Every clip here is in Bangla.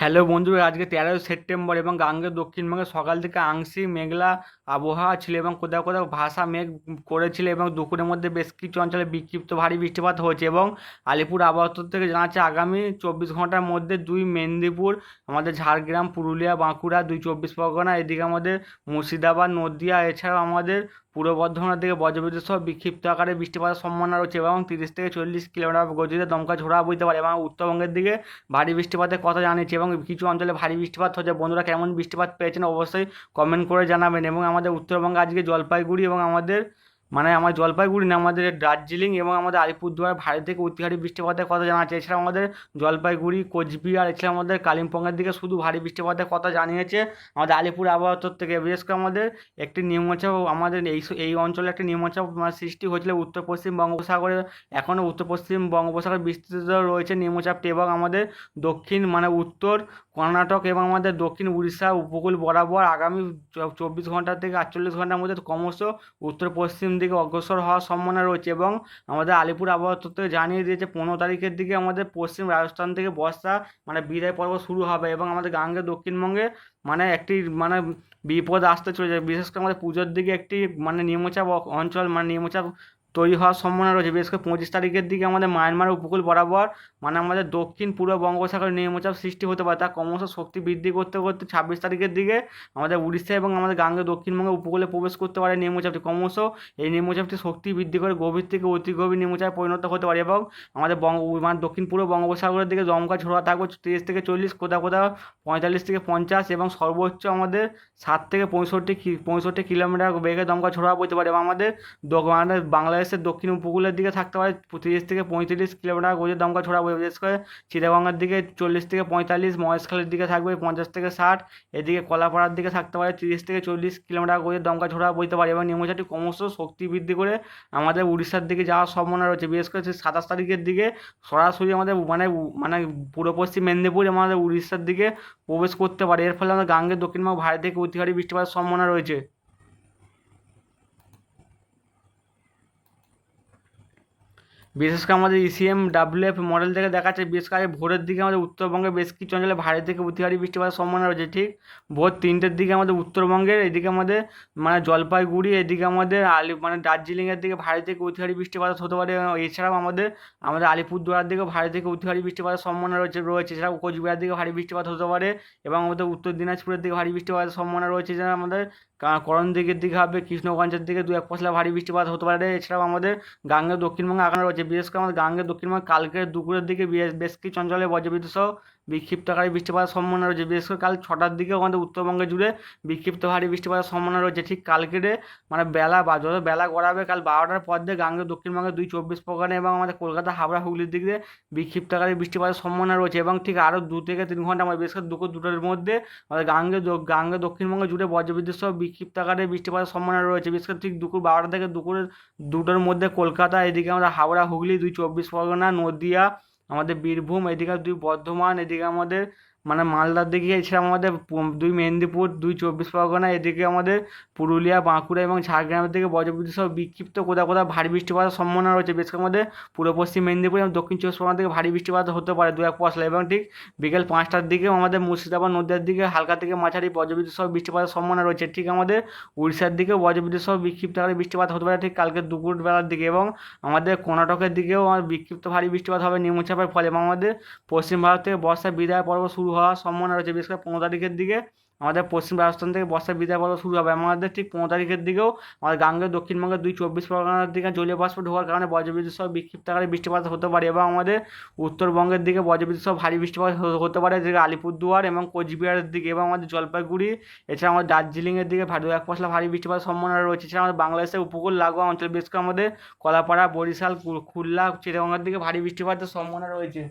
হ্যালো বন্ধুরা আজকে তেরোই সেপ্টেম্বর এবং গাঙ্গে দক্ষিণবঙ্গে সকাল থেকে আংশিক মেঘলা আবহাওয়া ছিল এবং কোথাও কোথাও ভাষা মেঘ করেছিল এবং দুপুরের মধ্যে বেশ কিছু অঞ্চলে বিক্ষিপ্ত ভারী বৃষ্টিপাত হয়েছে এবং আলিপুর আবহাওয়া থেকে জানাচ্ছে আগামী চব্বিশ ঘণ্টার মধ্যে দুই মেদিনীপুর, আমাদের ঝাড়গ্রাম, পুরুলিয়া, বাঁকুড়া, দুই চব্বিশ পরগনা, এদিকে আমাদের মুর্শিদাবাদ, নদিয়া, এছাড়াও আমাদের পূর্ব বর্ধমানের দিকে বজ্রবিদ্যুৎ সহ বিক্ষিপ্ত আকারে বৃষ্টিপাতের সম্ভাবনা রয়েছে এবং তিরিশ থেকে চল্লিশ কিলোমিটার গতিতে দমকা ঝোড়া বইতে পারে এবং উত্তরবঙ্গের দিকে ভারী বৃষ্টিপাতের কথা জানিয়েছে এবং কিছু অঞ্চলে ভারী বৃষ্টিপাত হচ্ছে বন্ধুরা কেমন বৃষ্টিপাত পেয়েছেন অবশ্যই কমেন্ট করে জানাবেন এবং আমাদের উত্তরবঙ্গে, আজকে জলপাইগুড়ি এবং আমাদের মানে আমার জলপাইগুড়ি না, আমাদের দার্জিলিং এবং আমাদের আলিপুরদুয়ার, ভারী থেকে অতি ভারী বৃষ্টিপাতের কথা জানাচ্ছে। এছাড়া আমাদের জলপাইগুড়ি, কোচবিহার, এছাড়া আমাদের কালিম্পংয়ের দিকে শুধু ভারী বৃষ্টিপাতের কথা জানিয়েছে। আমাদের আলিপুর আবহাওয়া থেকে বিশেষ করে আমাদের একটি নিম্নচাপ, আমাদের এই এই অঞ্চলে একটি নিম্নচাপ মানে সৃষ্টি হয়েছিল উত্তর পশ্চিম বঙ্গোপসাগরে। এখনও উত্তর পশ্চিম বঙ্গোপসাগরে বিস্তৃত রয়েছে নিম্নচাপটি এবং আমাদের দক্ষিণ মানে উত্তর কর্ণাটক এবং আমাদের দক্ষিণ উড়িষ্যা উপকূল বরাবর আগামী চব্বিশ ঘণ্টা থেকে আটচল্লিশ ঘণ্টার মধ্যে ক্রমশ উত্তর পশ্চিম দিকে অগ্রসর হওয়ার সম্ভাবনা রয়েছে এবং আমাদের আলিপুর আবহাওয়া থেকে জানিয়ে দিয়েছে, পনেরো তারিখের দিকে আমাদের পশ্চিম রাজস্থান থেকে বর্ষা মানে বিদায় পর্ব শুরু হবে এবং আমাদের গাঙ্গে দক্ষিণবঙ্গে মানে একটি মানে বিপদ আসতে চলেছে। বিশেষ করে আমাদের পুজোর দিকে একটি মানে নিম্নচাপ অঞ্চল মানে নিম্নচাপ তৈরি হওয়ার সম্ভাবনা রয়েছে। বিশেষ করে পঁচিশ তারিখের দিকে আমাদের মায়ানমার উপকূল বরাবর মানে আমাদের দক্ষিণ পূর্ব বঙ্গোপসাগরে নিম্নচাপ সৃষ্টি হতে পারে। তা ক্রমশ শক্তি বৃদ্ধি করতে করতে ছাব্বিশ তারিখের দিকে আমাদের উড়িষ্যা এবং আমাদের গাঙ্গে দক্ষিণবঙ্গে উপকূলে প্রবেশ করতে পারে নিম্নচাপটি। ক্রমশ এই নিম্নচাপটি শক্তি বৃদ্ধি করে গভীর থেকে অতি গভীর নিম্নচাপে পরিণত হতে পারে এবং আমাদের বঙ্গ মানে দক্ষিণ পূর্ব বঙ্গোপসাগরের দিকে দমকা ঝোড়া থাকবে তিরিশ থেকে চল্লিশ, কোথাও কোথাও পঁয়তাল্লিশ থেকে পঞ্চাশ এবং সর্বোচ্চ আমাদের সাত থেকে পঁয়ষট্টি পঁয়ষট্টি কিলোমিটার বেগে দমকা ঝোড়া বইতে পারে এবং আমাদের দ- মানে বাংলাদেশের দক্ষিণ উপকূলের দিকে থাকতে পারে, তিরিশ থেকে পঁয়ত্রিশ কিলোমিটার গতিতে দমকা বইবে বিশেষ করে চিটাগঙ্গার দিকে চল্লিশ থেকে পঁয়তাল্লিশ, মহেশখালের দিকে থাকবে পঞ্চাশ থেকে ষাট, এদিকে কলাপাড়ার দিকে থাকতে পারে তিরিশ থেকে চল্লিশ কিলোমিটার গতিতে দমকা ঝোড়া বইতে পারে এবং নিম্নচাপটি ক্রমশ শক্তি বৃদ্ধি করে আমাদের উড়িষ্যার দিকে যাওয়ার সম্ভাবনা রয়েছে। বিশেষ করে সাতাশ তারিখের দিকে সরাসরি আমাদের মানে মানে পূর্ব পশ্চিম মেদিনীপুর আমাদের উড়িষ্যার দিকে প্রবেশ করতে পারে। এর ফলে আমাদের গাঙ্গের দক্ষিণবঙ্গ ভারত থেকে অতি ভারী বৃষ্টিপাতের সম্ভাবনা রয়েছে। বিশেষ করে আমাদের ইসিএম ডাব্লিউএফ মডেল থেকে দেখাচ্ছে বিশেষ করে ভোরের দিকে আমাদের উত্তরবঙ্গে বেশ কিছু অঞ্চলে ভারী থেকে অতি ভারী বৃষ্টিপাতের সম্ভাবনা রয়েছে, ঠিক? ভোর তিনটের দিকে আমাদের উত্তরবঙ্গের, এদিকে আমাদের মানে জলপাইগুড়ি, এদিকে আমাদের আলি মানে দার্জিলিংয়ের দিকে ভারী থেকে অতিভারী বৃষ্টিপাত হতে পারে এছাড়াও আমাদের আমাদের আলিপুরদুয়ার দিকে ভারী থেকে অতি ভারী বৃষ্টিপাতের সম্ভাবনা রয়েছে রয়েছে। এছাড়াও কোচবিহার দিকে ভারী বৃষ্টিপাত হতে পারে, এবং আমাদের উত্তর দিনাজপুরের দিকে ভারী বৃষ্টিপাতের সম্ভাবনা রয়েছে যেটা আমাদের করণ দিকের দিকে হবে, কৃষ্ণগঞ্জের দিকে দু এক পশলা ভারী বৃষ্টিপাত হতে পারে। এছাড়াও আমাদের গাঙ্গের দক্ষিণবঙ্গে আগানো রয়েছে বিশেষ করে আমাদের গাঙ্গে দক্ষিণবঙ্গে কালকে দুপুরের দিকে বেশ কিছু অঞ্চলে বজ্রবিদ্যুৎ সহ বিক্ষিপ্ত আকারে বৃষ্টিপাতের সম্ভাবনা রয়েছে। বিশেষ করে কাল ছটার দিকে আমাদের উত্তরবঙ্গে জুড়ে বিক্ষিপ্ত ভারী বৃষ্টিপাতের সম্ভাবনা রয়েছে। ঠিক কালকেরে মানে বেলা বা যত বেলা গড়াবে কাল বারোটার পর দিয়ে গাঙ্গে দক্ষিণবঙ্গে দুই চব্বিশ পরগনা এবং আমাদের কলকাতা হাওড়া হুগলির দিক বিক্ষিপ্ত আকারে বৃষ্টিপাতের সম্ভাবনা রয়েছে এবং ঠিক আরও দু থেকে তিন ঘণ্টা মানে বিশেষ করে দুপুর দুটোর মধ্যে আমাদের গাঙ্গে গাঙ্গে দক্ষিণবঙ্গে জুড়ে বজ্রবিদ্যুৎ সহ বিক্ষিপ্ত আকারে বৃষ্টিপাতের সম্ভাবনা রয়েছে। বিশেষ করে ঠিক দুপুর বারোটা থেকে দুপুরের দুটোর মধ্যে কলকাতা, এদিকে আমরা হাওড়া হুগলি, দুই চব্বিশ পরগনা, নদিয়া আমাদের বীরভূম এদিকে দুই বর্ধমান এদিকে আমাদের মানে মালদার দিকে এছাড়া আমাদের দুই মেদিনীপুর, দুই চব্বিশ পরগনা, এদিকে আমাদের পুরুলিয়া, বাঁকুড়া এবং ঝাড়গ্রামের দিকে বজ্রবিদ্যুৎ সহ বিক্ষিপ্ত কোথাও কোথাও ভারী বৃষ্টিপাতের সম্ভাবনা রয়েছে। বিশেষ করে আমাদের পূর্ব পশ্চিম মেদিনীপুর এবং দক্ষিণ চব্বিশ পরগনা থেকে ভারী বৃষ্টিপাত হতে পারে দু এক পশলা এবং ঠিক বিকেল পাঁচটার দিকেও আমাদের মুর্শিদাবাদ নদীর দিকে হালকা থেকে মাঝারি বজ্রবিদ্যুৎ সহ বৃষ্টিপাতের সম্ভাবনা রয়েছে। ঠিক আমাদের উড়িষ্যার দিকেও বজ্রবিদ্যুৎ সহ বিক্ষিপ্ত আকারে বৃষ্টিপাত হতে পারে ঠিক কালকে দুপুর বেলার দিকে এবং আমাদের কর্ণাটকের দিকেও বিক্ষিপ্ত ভারী বৃষ্টিপাত হবে নিম্নচাপের ফলে এবং আমাদের পশ্চিম ভারত থেকে বর্ষার বিদায় পর্ব শুরু হওয়ার সম্ভাবনা রয়েছে, বিশেষ করে পনেরো তারিখের দিকে। আমাদের পশ্চিম রাজস্থান থেকে বর্ষার বিদায় পর্ব শুরু হবে। আমাদের ঠিক পনেরো তারিখের দিকেও আমাদের গাঙ্গের দক্ষিণবঙ্গের দুই চব্বিশ পরগনার দিকে জলীয় বাষ্প ঢোকার কারণে বজ্রবিদ্যুৎ সহ বিক্ষিপ্ত আকারে বৃষ্টিপাত হতে পারে এবং আমাদের উত্তরবঙ্গের দিকে বজ্রবিদ্যুৎ সহ ভারী বৃষ্টিপাত হতে পারে যেটা আলিপুরদুয়ার এবং কোচবিহারের দিকে এবং আমাদের জলপাইগুড়ি। এছাড়া আমাদের দার্জিলিংয়ের দিকে ভারী, এক পশলা ভারী বৃষ্টিপাতের সম্ভাবনা রয়েছে। এছাড়া আমাদের বাংলাদেশের উপকূল লাগোয়া অঞ্চল, বিশেষ করে আমাদের কলাপাড়া, বরিশাল খুলনা চিটাগঙ্গার দিকে ভারী বৃষ্টিপাতের সম্ভাবনা রয়েছে।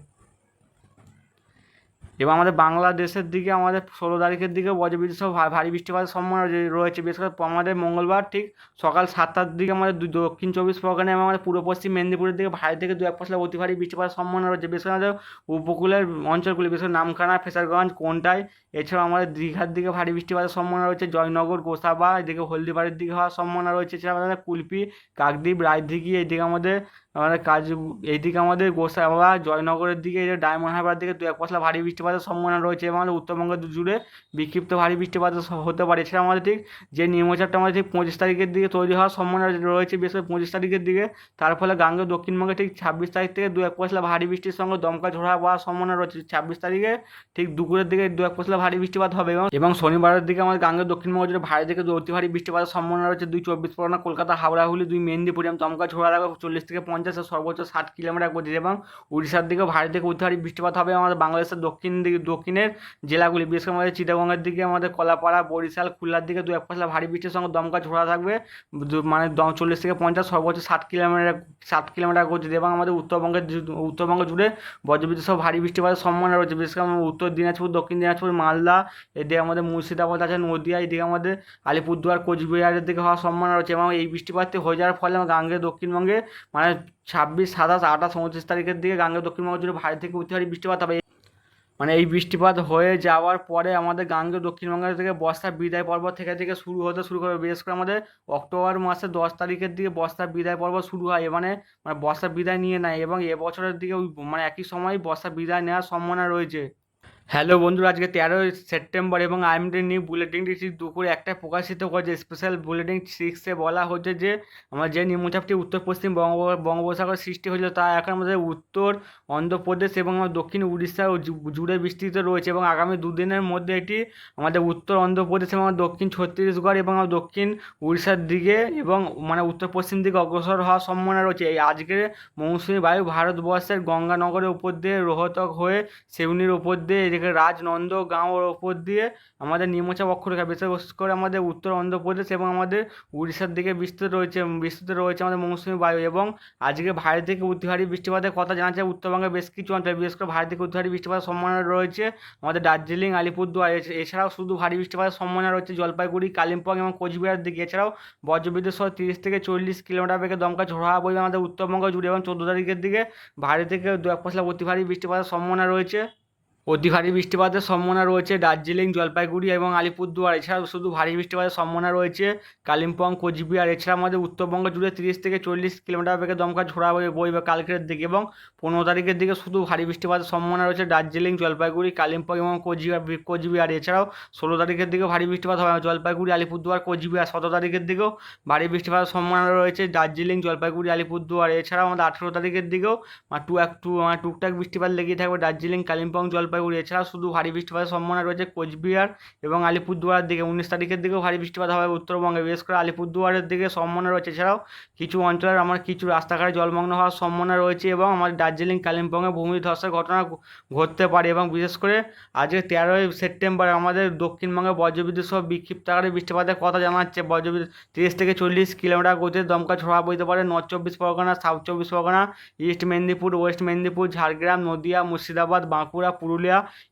এবং আমাদের বাংলাদেশের দিকে, আমাদের ষোলো তারিখের দিকে বজ্রবিদ্যুৎ সহ ভারী বৃষ্টিপাতের সম্ভাবনা রয়েছে। বিশেষ করে আমাদের মঙ্গলবার ঠিক সকাল সাতটার দিকে আমাদের দক্ষিণ চব্বিশ পরগনা এবং আমাদের পূর্ব পশ্চিম মেদিনীপুরের দিকে ভারী থেকে দু, এক পশলা অতি ভারী বৃষ্টিপাতের সম্ভাবনা রয়েছে। বিশেষ করে আমাদের উপকূলের অঞ্চলগুলি, বিশেষ করে নামখানা, ফেসারগঞ্জ কোনটায় এছাড়াও আমাদের দীঘার দিকে ভারী বৃষ্টিপাতের সম্ভাবনা রয়েছে। জয়নগর, গোসাবা, এদিকে হলদিবাড়ির দিকে হওয়ার সম্ভাবনা রয়েছে। এছাড়া আমাদের কুলপি, কাকদ্বীপ, রায়দিঘি, এদিকে আমাদের আমাদের কাজ এইদিকে আমাদের গোসাবা জয়নগরের দিকে, এই যে ডায়মন্ড হারবার দিকে দু এক পশলা ভারী বৃষ্টিপাতের সম্ভাবনা রয়েছে। এবং আমাদের উত্তরবঙ্গ জুড়ে বিক্ষিপ্ত ভারী বৃষ্টিপাত হতে পারে। এছাড়া আমাদের ঠিক যে নিম্নচাপটা আমাদের ঠিক পঁচিশ তারিখের দিকে তৈরি হওয়ার সম্ভাবনা রয়েছে বিশেষ করে পঁচিশ তারিখের দিকে। তার ফলে গাঙ্গে দক্ষিণবঙ্গে ঠিক ছাব্বিশ তারিখ থেকে দু এক পশলা ভারী বৃষ্টির সঙ্গে দমকা ঝোড়া হওয়ার সম্ভাবনা রয়েছে। ছাব্বিশ তারিখে ঠিক দুপুরের দিকে দু এক পশলা ভারী বৃষ্টিপাত হবে এবং এবং শনিবারের দিকে আমাদের গাঙ্গেয় দক্ষিণবঙ্গ জুড়ে ভারী থেকে অতি ভারী বৃষ্টিপাতের সম্ভাবনা রয়েছে। দুই চব্বিশ পরগনা, কলকাতা, হাওড়া, হুগলি, দুই মেদিনীপুর দমকা ঝোড়া লাগবে চল্লিশ থেকে পঞ্চাশ আর সর্বোচ্চ ষাট কিলোমিটার গতিতে এবং উড়িষ্যার দিকে ভারী থেকে অতি ভারী বৃষ্টিপাত হবে আমাদের বাংলাদেশের দক্ষিণ দিকে, দক্ষিণের জেলাগুলি, বিশেষ করে আমাদের চিটাগঙ্গের দিকে, আমাদের কলাপাড়া, বরিশাল, খুলনার দিকে দু এক পশলা ভারী বৃষ্টির সঙ্গে দমকা ঝোড়া থাকবে। মানে দম চল্লিশ থেকে পঞ্চাশ, সর্বোচ্চ ষাট কিলোমিটার ষাট কিলোমিটার গতিতে এবং আমাদের উত্তরবঙ্গের উত্তরবঙ্গ জুড়ে বজ্রবিদ্যুৎ সহ ভারী বৃষ্টিপাতের সম্ভাবনা রয়েছে। বিশেষ করে উত্তর দিনাজপুর, দক্ষিণ দিনাজপুর, মালদা, এদিকে আমাদের মুর্শিদাবাদ আছে, নদিয়া, এদিকে আমাদের আলিপুরদুয়ার, কোচবিহারের দিকে হওয়ার সম্ভাবনা রয়েছে এবং এই বৃষ্টিপাতটি হয়ে যাওয়ার ফলে গাঙ্গেয় দক্ষিণবঙ্গে মানে ছাব্বিশ, সাতাশ, আঠাশ, উনত্রিশ তারিখের দিকে গাঙ্গে দক্ষিণবঙ্গ জুড়ে ভারী থেকে অতি ভারী বৃষ্টিপাত হবে। মানে এই বৃষ্টিপাত হয়ে যাওয়ার পরে আমাদের গাঙ্গে দক্ষিণবঙ্গের থেকে বর্ষার বিদায় পর্ব থেকে থেকে শুরু হতে শুরু করবে। বিশেষ করে আমাদের অক্টোবর মাসের দশ তারিখের দিকে বর্ষার বিদায় পর্ব শুরু হয়। মানে মানে বর্ষা বিদায় নিয়ে নেয় এবং এবছরের দিকে মানে একই সময় বর্ষার বিদায় নেওয়ার সম্ভাবনা রয়েছে। হ্যালো বন্ধুরা, আজকে তেরোই সেপ্টেম্বর এবং আইএমডি নিউ বুলেটিনটি ঠিক দুপুরে একটা প্রকাশিত করেছে স্পেশাল বুলেটিন সিক্সে বলা হচ্ছে যে, আমার যে নিম্নচাপটি উত্তর পশ্চিম বঙ্গ, বঙ্গোপসাগর সৃষ্টি হয়েছিল, তা এখন আমাদের উত্তর, অন্ধ্রপ্রদেশ এবং আমার দক্ষিণ উড়িষ্যা জুড়ে বিস্তৃত রয়েছে এবং আগামী দুদিনের মধ্যে এটি আমাদের উত্তর, অন্ধ্রপ্রদেশ এবং আমার দক্ষিণ ছত্তিশগড় এবং আমার দক্ষিণ উড়িষ্যার দিকে এবং মানে উত্তর পশ্চিম দিকে অগ্রসর হওয়ার সম্ভাবনা রয়েছে। এই আজকের মৌসুমী বায়ু ভারতবর্ষের গঙ্গানগরের উপর দিয়ে রোহতক হয়ে সেউনির উপর দিয়ে এদিকে রাজনন্দগাঁওর ওপর দিয়ে আমাদের নিম্নচাপ অক্ষরেখা বিশেষ করে আমাদের উত্তর অন্ধ্রপ্রদেশ এবং আমাদের উড়িষ্যার দিকে বিস্তৃত রয়েছে বিস্তৃত রয়েছে আমাদের মৌসুমি বায়ু এবং আজকে ভারী থেকে অতিভারী বৃষ্টিপাতের কথা জানা যায় উত্তরবঙ্গের বেশ কিছু অঞ্চলে, বিশেষ করে ভারী থেকে অতি ভারী বৃষ্টিপাতের সম্ভাবনা রয়েছে আমাদের দার্জিলিং, আলিপুরদুয়ার এছাড়াও শুধু ভারী বৃষ্টিপাতের সম্ভাবনা রয়েছে জলপাইগুড়ি, কালিম্পং এবং কোচবিহার দিকে। এছাড়াও বজ্রবিদ্যুৎ সহ তিরিশ থেকে চল্লিশ কিলোমিটার বেগে দমকা ঝোড়ো বইবে আমাদের উত্তরবঙ্গ জুড়ে এবং চোদ্দ তারিখের দিকে ভারী থেকে দু এক পশলা অতি ভারী বৃষ্টিপাতের সম্ভাবনা রয়েছে। অতি ভারী বৃষ্টিপাতের সম্ভাবনা রয়েছে দার্জিলিং, জলপাইগুড়ি এবং আলিপুরদুয়ার। এছাড়াও শুধু ভারী বৃষ্টিপাতের সম্ভাবনা রয়েছে কালিম্পং, কোচবিহার। এছাড়া আমাদের উত্তরবঙ্গ জুড়ে তিরিশ থেকে চল্লিশ কিলোমিটার বেগে দমকা ঝোড়া বইবে কালকের দিকে এবং পনেরো তারিখের দিকে শুধু ভারী বৃষ্টিপাতের সম্ভাবনা রয়েছে দার্জিলিং, জলপাইগুড়ি, কালিম্পং এবং কোচবিহার কোচবিহার। এছাড়াও ষোলো তারিখের দিকে ভারী বৃষ্টিপাত হবে। জলপাইগুড়ি, আলিপুরদুয়ার, কোচবিহার সতেরো তারিখের দিকেও ভারী বৃষ্টিপাতের সম্ভাবনা রয়েছে দার্জিলিং, জলপাইগুড়ি, আলিপুরদুয়ার। এছাড়াও আমাদের আঠেরো তারিখের দিকেও টু এক টু মানে টুকটাক বৃষ্টিপাত লেগেই থাকবে দার্জিলিং, কালিম্পং জলপাইগুড়ি এছাড়াও শুধু ভারী বৃষ্টিপাতের সম্ভাবনা রয়েছে কোচবিহার এবং আলিপুরদুয়ারের দিকে। উনিশ তারিখের দিকেও ভারী বৃষ্টিপাত হবে উত্তরবঙ্গে। বিশেষ করে আলিপুরদুয়ারের দিকে সম্ভাবনা রয়েছে। এছাড়াও কিছু অঞ্চলের আমার কিছু রাস্তাঘাটে জলমগ্ন হওয়ার সম্ভাবনা রয়েছে এবং আমার দার্জিলিং, কালিম্পংয়ে ভূমিধসের ঘটনা ঘটতে পারে এবং বিশেষ করে আজকে তেরোই সেপ্টেম্বর আমাদের দক্ষিণবঙ্গে বজ্রবিদ্যুৎ সহ বিক্ষিপ্ত আকারে বৃষ্টিপাতের কথা জানাচ্ছে বজ্রবিদ্যুৎ। তিরিশ থেকে চল্লিশ কিলোমিটার গতিতে দমকা ঝোড়া বইতে পারে নর্থ চব্বিশ পরগনা, সাউথ চব্বিশ পরগনা, ইস্ট মেদিনীপুর, ওয়েস্ট মেদিনীপুর, ঝাড়গ্রাম, নদিয়া, মুর্শিদাবাদ, বাঁকুড়া, পুরুলিয়া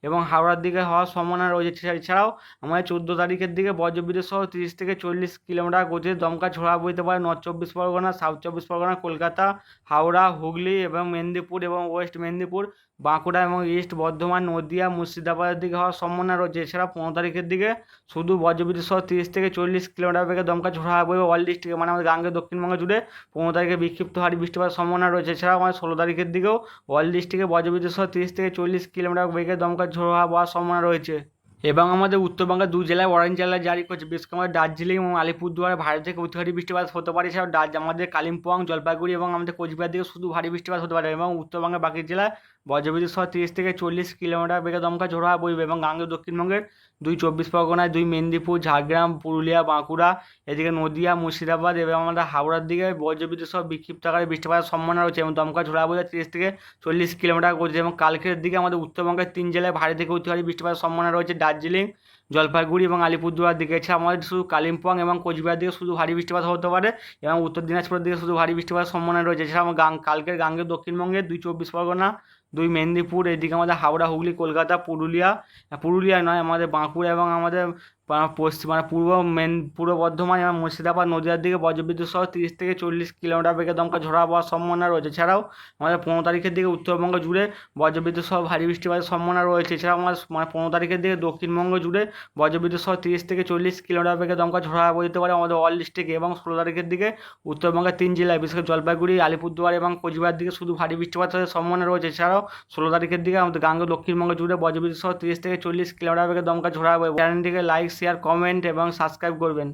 এবং হাওড়ার দিকে হওয়ার সম্ভাবনা রয়েছে এছা- এছাড়াও আমাদের চোদ্দ তারিখের দিকে বজ্রবিদ্যুৎ সহ তিরিশ থেকে চল্লিশ কিলোমিটার গতিতে দমকা ঝোড়া বইতে পারে নর্থ চব্বিশ পরগনা সাউথ চব্বিশ পরগনা, কলকাতা, হাওড়া, হুগলি এবং মেদিনীপুর এবং ওয়েস্ট মেদিনীপুর। বাঁকুড়া এবং ইস্ট বর্ধমান, নদিয়া, মুর্শিদাবাদের দিকে হওয়ার সম্ভাবনা রয়েছে। এছাড়া পনেরো তারিখের দিকে শুধু বজ্রবিদ্যুৎ সহ তিরিশ থেকে চল্লিশ কিলোমিটার বেগে দমকা ঝোড়া বইবে অল ডিস্ট্রিক্টে মানে আমাদের গাঙ্গে দক্ষিণবঙ্গ জুড়ে পনেরো তারিখে বিক্ষিপ্ত হারি বৃষ্টিপাতের সম্ভাবনা রয়েছে। এছাড়া আমাদের ষোলো তারিখের দিকেও অল ডিস্ট্রিক্টে বজ্রবিদ্যুৎ সহ তিরিশ থেকে চল্লিশ কিলোমিটার বেগে দমকা ঝোড়া হওয়ার সম্ভাবনা রয়েছে। এবং আমাদের উত্তরবঙ্গের দু জেলায় অরেঞ্জ জেলায় জারি করছে। বিশেষ করে আমাদের দার্জিলিং এবং আলিপুরদুয়ারে ভারী থেকে অতি ভারী বৃষ্টিপাত হতে পারে। এছাড়াও আমাদের কালিম্পং, জলপাইগুড়ি এবং আমাদের কোচবিহার দিকে শুধু ভারী বৃষ্টিপাত হতে পারে এবং উত্তরবঙ্গের বাকি জেলায় বজ্রবিদ্যুৎ সহ তিরিশ থেকে চল্লিশ কিলোমিটার বেগে দমকা ঝোড়া বইবে এবং গাঙ্গে দক্ষিণবঙ্গের দুই চব্বিশ পরগনায়, দুই মেদিনীপুর, ঝাড়গ্রাম, পুরুলিয়া, বাঁকুড়া, এদিকে নদিয়া, মুর্শিদাবাদ এবং আমাদের হাওড়ার দিকে বজ্রবিদ্যুৎ সহ বিক্ষিপ্ত আকারে বৃষ্টিপাতের সম্ভাবনা রয়েছে এবং দমকা ঝোড়া তিরিশ থেকে চল্লিশ কিলোমিটার গতিতে এবং কালকের দিকে আমাদের উত্তরবঙ্গের তিন জেলায় ভারী থেকে অতি ভারী বৃষ্টিপাতের সম্ভাবনা রয়েছে। দার্জিলিং, জলপাইগুড়ি এবং আলিপুরদুয়ার দিকে এছাড়া আমাদের শুধু কালিম্পং এবং কোচবিহার দিকে শুধু ভারী বৃষ্টিপাত হতে পারে এবং উত্তর দিনাজপুরের দিকে শুধু ভারী বৃষ্টিপাতের সম্ভাবনা রয়েছে। এছাড়া আমার গাং কালকের গাঙ্গের দক্ষিণবঙ্গে দুই চব্বিশ পরগনা দুই মেদিনীপুর এদিকে আমাদের হাওড়া হুগলি কলকাতা পুরুলিয়া। পুরুলিয়া নয় আমাদের বাঁকুড়া এবং আমাদের পশ্চিম মানে পূর্ব মেন পূর্ব বর্ধমান এবং মুর্শিদাবাদ নদীয়ার দিকে বজ্রবিদ্যুৎ সহ তিরিশ থেকে চল্লিশ কিলোমিটার বেগে দমকা ঝোড়ো হওয়ার সম্ভাবনা রয়েছে। এছাড়াও আমাদের পনেরো তারিখের দিকে উত্তরবঙ্গ জুড়ে বজ্রবিদ্যুৎ সহ ভারী বৃষ্টিপাতের সম্ভাবনা রয়েছে। এছাড়াও আমাদের মানে পনেরো তারিখের দিকে দক্ষিণবঙ্গ জুড়ে বজ্রবিদ্যুৎ সহ তিরিশ থেকে চল্লিশ কিলোমিটার বেগে দমকা ঝোড়ো হাওয়া বইতে পারে আমাদের অল ডিস্ট্রিক্টে এবং ষোলো তারিখের দিকে উত্তরবঙ্গের তিন জেলায়, বিশেষ করে জলপাইগুড়ি, আলিপুরদুয়ার এবং কোচবিহার দিকে শুধু ভারী বৃষ্টিপাতের সম্ভাবনা রয়েছে। এছাড়াও ষোলো তারিখের দিকে আমাদের গাঙ্গ দক্ষিণবঙ্গ জুড়ে বজ্রবিদ্যুৎ সহ তিরিশ থেকে চল্লিশ কিলোমিটার বেগে দমকা ঝোড়ো চ্যানেলটিকে লাইক শেয়ার কমেন্ট এবং সাবস্ক্রাইব করবেন।